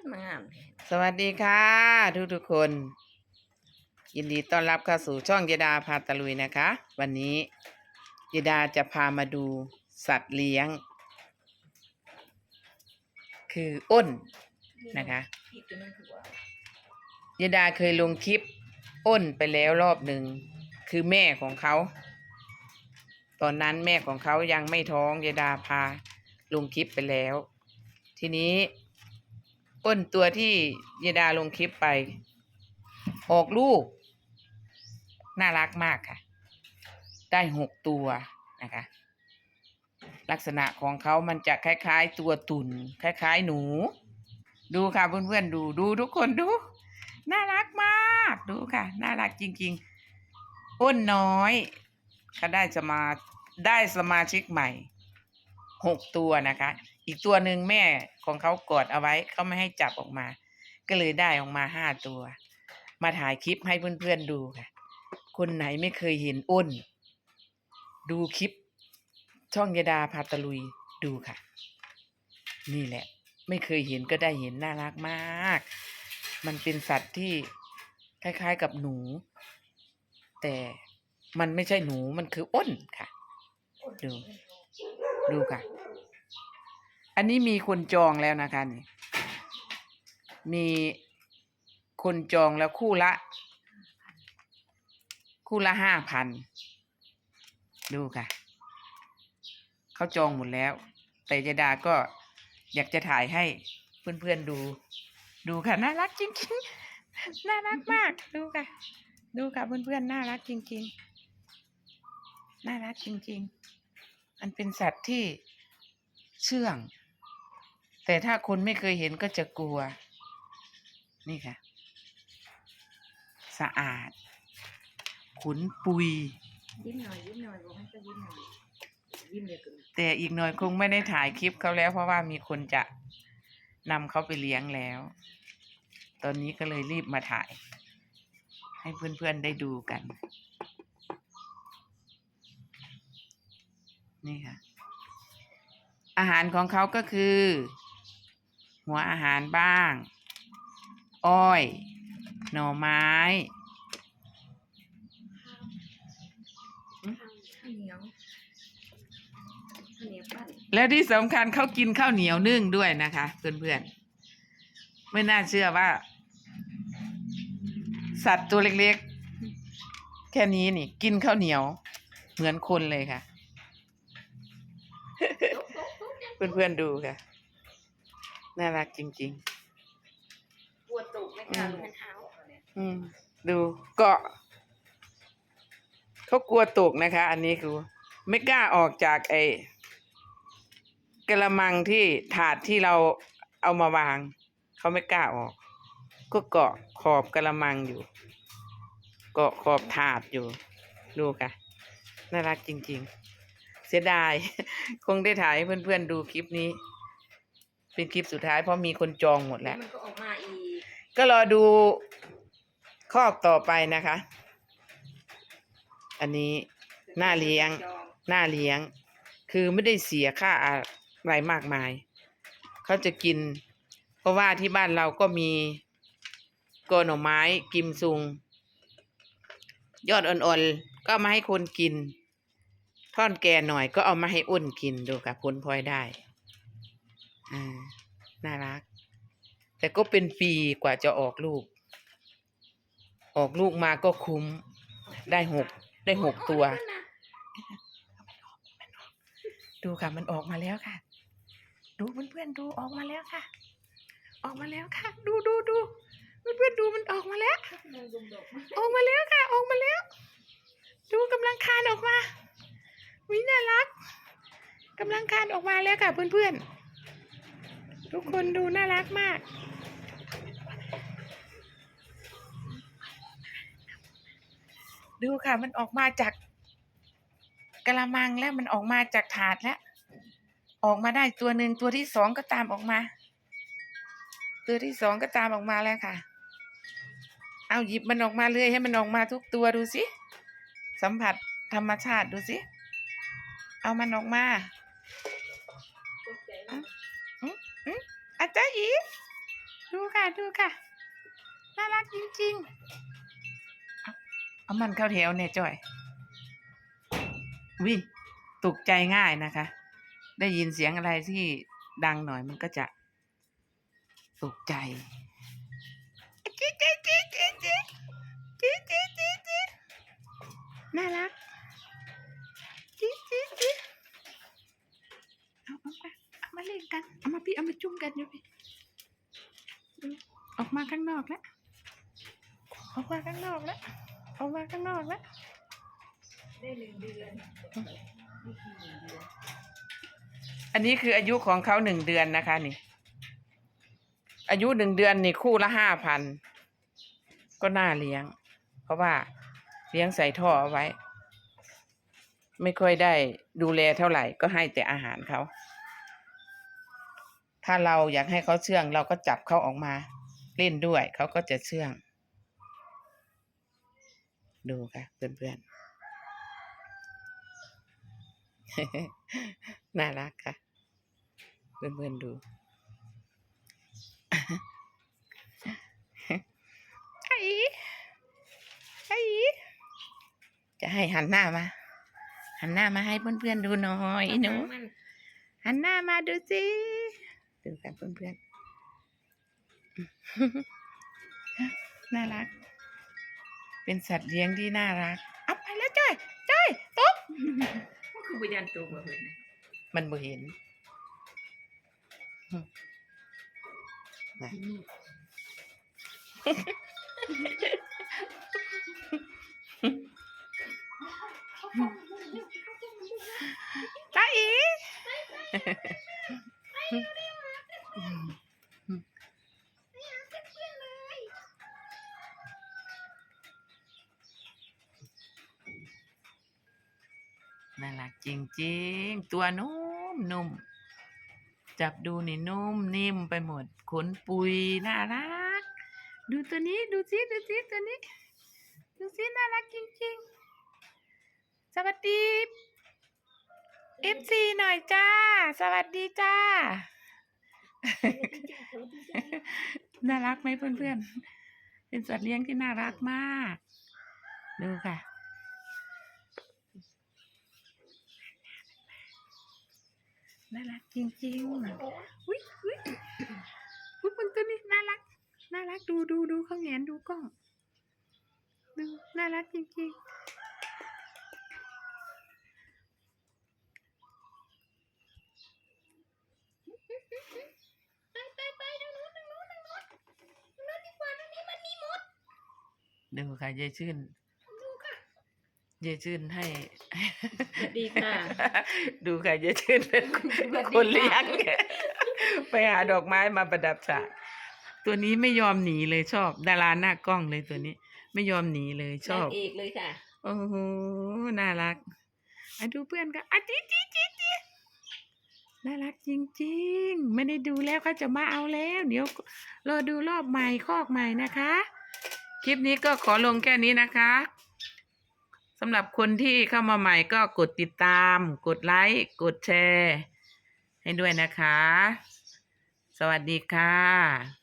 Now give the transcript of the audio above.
ดมางามแท้สวัสดีค่ะ ทุกทุกๆคน ยินดีต้อนรับเข้าสู่ช่องยดาพาตะลุยนะคะ วันนี้ยดาจะพามาดูสัตว์เลี้ยง คืออ้นนะคะ พี่ตัวนั้นคือว่ายดาเคยลงคลิป อ้นไปแล้วรอบหนึ่งคือแม่ของเขา ตอนนั้นแม่ของเขายังไม่ท้องยดาพาลงคลิปไปแล้ว ทีนี้ อ้นตัวที่ยดาลงคลิปไป ออกลูก น่ารักมากค่ะ ได้หกตัวนะคะ ลักษณะของเขามันจะคล้ายๆ ตัวตุ่นคล้าย ๆ หนู ดูค่ะเพื่อนๆดูดูทุกคนดู น่ารักมากดูค่ะ น่ารักจริง ๆ อ้นน้อยก็ได้สมาได้สมาชิกใหม่หกตัวนะคะ อีกตัวหนึ่งแม่ของเขากอดเอาไว้เขาไม่ให้จับออกมา ก็เลยได้ออกมาห้าตัว มาถ่ายคลิปให้เพื่อนๆดูค่ะ คนไหนไม่เคยเห็นอ้น ดูคลิป ช่องยดาพาตะลุยดูค่ะ นี่แหละ ไม่เคยเห็นก็ได้เห็นน่ารักมาก มันเป็นสัตว์ที่คล้ายๆกับหนู แต่มันไม่ใช่หนูมันคืออ้นค่ะ ดู ดูค่ะ อันนี้มีคนจองแล้วนะคะนี่ มีคนจองแล้วคู่ละ คู่ละห้าพัน ดูค่ะ เขาจองหมดแล้ว แต่ยดาก็อยากจะถ่ายให้เพื่อนๆดู ดูค่ะ น่ารักจริงๆ น่ารักมาก ดูค่ะ ดูค่ะเพื่อนๆ น่ารักจริงๆ น่ารักจริงๆ มันเป็นสัตว์ที่เชื่อง แต่ถ้าคนไม่เคยเห็นก็จะกลัว นี่ค่ะ สะอาด ขุนปุย ยิ้มหน่อยยิ้มหน่อยบอกให้ก็ยิ้มหน่อยยิ้มเลยกันแต่อีกหน่อยคงไม่ได้ถ่ายคลิปเขาแล้ว เพราะว่ามีคนจะนำเขาไปเลี้ยงแล้ว ตอนนี้ก็เลยรีบมาถ่าย ให้เพื่อนๆได้ดูกัน นี่ค่ะ อาหารของเขาก็คือ หัวอาหารบ้าง อ้อย หน่อไม้ ข้าวเหนียวข้าวเหนียวปั้นแล้วที่สำคัญเขากินข้าวเหนียวนึ่งด้วยนะคะ เพื่อนๆ ไม่น่าเชื่อว่า สัตว์ตัวเล็กๆ แค่นี้นี่ กินข้าวเหนียว เหมือนคนเลยค่ะ เพื่อนๆดูค่ะ น่ารักจริง ปวดตุกไม่กล้าลงเท้าเนี่ยๆอืม ดูเกาะเขากลัวตกนะคะ อันนี้คือ ไม่กล้าออกจากไอ้กระมังที่ถาดที่เราเอามาวาง เขาไม่กล้าออก ก็เกาะขอบกระมังอยู่ เกาะขอบถาดอยู่ ดูค่ะ น่ารักจริง ๆ เสียดาย คงได้ถ่ายให้เพื่อนๆดูคลิปนี้ เป็นคลิปสุดท้ายเพราะมีคนจองหมดแล้ว มันก็ออกมาอีก ก็รอดูคอกต่อไปนะคะ อันนี้หน้าเลี้ยงจองหน้าเลี้ยง คือไม่ได้เสียค่าอะไรมากมาย เขาจะกิน เพราะว่าที่บ้านเราก็มีกอหน่อไม้กิมซุง ยอดอ่อนๆ ก็เอามาให้คนกิน ท่อนแก่หน่อยก็เอามาให้อ้นกินดูค่ะผลพลอยได้ อ่าน่ารัก แต่ก็เป็นปีกว่าจะออกลูก ออกลูกมาก็คุ้ม ได้หกได้หกตัว ดูค่ะมันออกมาแล้วค่ะ ดูเพื่อนๆดูออกมาแล้วค่ะ ออกมาแล้วค่ะ ดูดูดูเพื่อนๆดูมันออกมาแล้ว ออกมาแล้วค่ะ ออกมาแล้ว ดูกำลังคานออกมาวิน่ารักกำลังคานออกมาแล้วค่ะเพื่อนๆ ทุกคนดูน่ารักมาก ดูค่ะมันออกมาจากกระมังแล้วมันออกมาจากถาดแล้ว ออกมาได้ตัวหนึ่งตัวที่สองก็ตามออกมา ตัวที่สองก็ตามออกมาแล้วค่ะ เอาหยิบมันออกมาเลยให้มันออกมาทุกตัวดูสิสัมผัสธรรมชาติดูสิ เอามันออกมา อืมอืมอาจารย์อีดูค่ะดูค่ะ น่ารักจริงๆ เอามันเข้าแถวเนี่ยจ้อย วิตกใจง่ายนะคะ ได้ยินเสียงอะไรที่ดังหน่อยมันก็จะตกใจจิ๊จิ๊จิ๊จิ๊จิ๊จิ๊จิ๊จิ๊ดจิ๊ดน่ารักจิ๊จิ๊จิ๊เอาเอามาเอา มาเล่นกัน เอามาพี่ เอามาจุ่มกันอยู่พี่ดูออกมาข้างนอกแล้ว ออกมาข้างนอกแล้ว ออกมาข้างนอกแล้ว ได้หนึ่งเดือนนี่คือหนึ่งเดือนอันนี้คืออายุของเขาหนึ่งเดือนนะคะนี่ อายุหนึ่งเดือนนี่คู่ละห้าพัน ก็น่าเลี้ยง เพราะว่าเลี้ยงใส่ท่อเอาไว้ ไม่ค่อยได้ดูแลเท่าไหร่ก็ให้แต่อาหารเขา ถ้าเราอยากให้เขาเชื่อง เราก็จับเขาออกมา เล่นด้วยเขาก็จะเชื่อง ดูค่ะเพื่อนๆ น่ารักค่ะ เพื่อนๆดูไอ้ไอ้จะให้หันหน้ามา หันหน้ามาให้เพื่อนๆดูหน่อยหนูหันหน้ามาดูสิ ดูกันเพื่อนๆ น่ารัก เป็นสัตว์เลี้ยงที่น่ารักเอาไปแล้วจ้อยจ้อยตบก็คือวิญญาณตัวเพิ่นมันบ่เห็นนะ ตาอี น่ารักจริงๆ ตัวนุ่มนุ่ม จับดูนี่นุ่มนิ่มไปหมด ขนปุยน่ารัก ดูตัวนี้ดูสิดูสิตัวนี้ ดูสิน่ารักจริงๆ สวัสดีเอฟซีหน่อยจ้า สวัสดีจ้า น่ารักไหมเพื่อนๆ เป็นสัตว์เลี้ยงที่น่ารักมาก ดูค่ะ น่ารักจริงๆนะอุ้ยอุ้ยอุ้ยมันตัวนี้น่ารัก น่ารักดูดูดูเขาแงนดูกล้อง ดูน่ารักจริงๆ ไปไปไปทางน้นงนู้นทางนู้นทางนู้นดีกว่านี้มันมีมดดูค่ะยายชื่น ยายชื่นให้สวัสดีค่ะ ดูค่ะยายชื่นเป็นคนเลี้ยงไปหาดอกไม้มาประดับฉากตัวนี้ไม่ยอมหนีเลยชอบ ดาราหน้ากล้องเลยตัวนี้ ไม่ยอมหนีเลยชอบนางเอกเลยค่ะโอ้โหน่ารักอะดูเพื่อนก็อะจีจีจีจีน่ารักจริงๆ ไม่ได้ดูแล้วเขาจะมาเอาแล้ว เดี๋ยวรอดูรอบใหม่คอกใหม่นะคะ คลิปนี้ก็ขอลงแค่นี้นะคะ สำหรับคนที่เข้ามาใหม่ก็กดติดตาม กดไลค์ กดแชร์ ให้ด้วยนะคะ สวัสดีค่ะ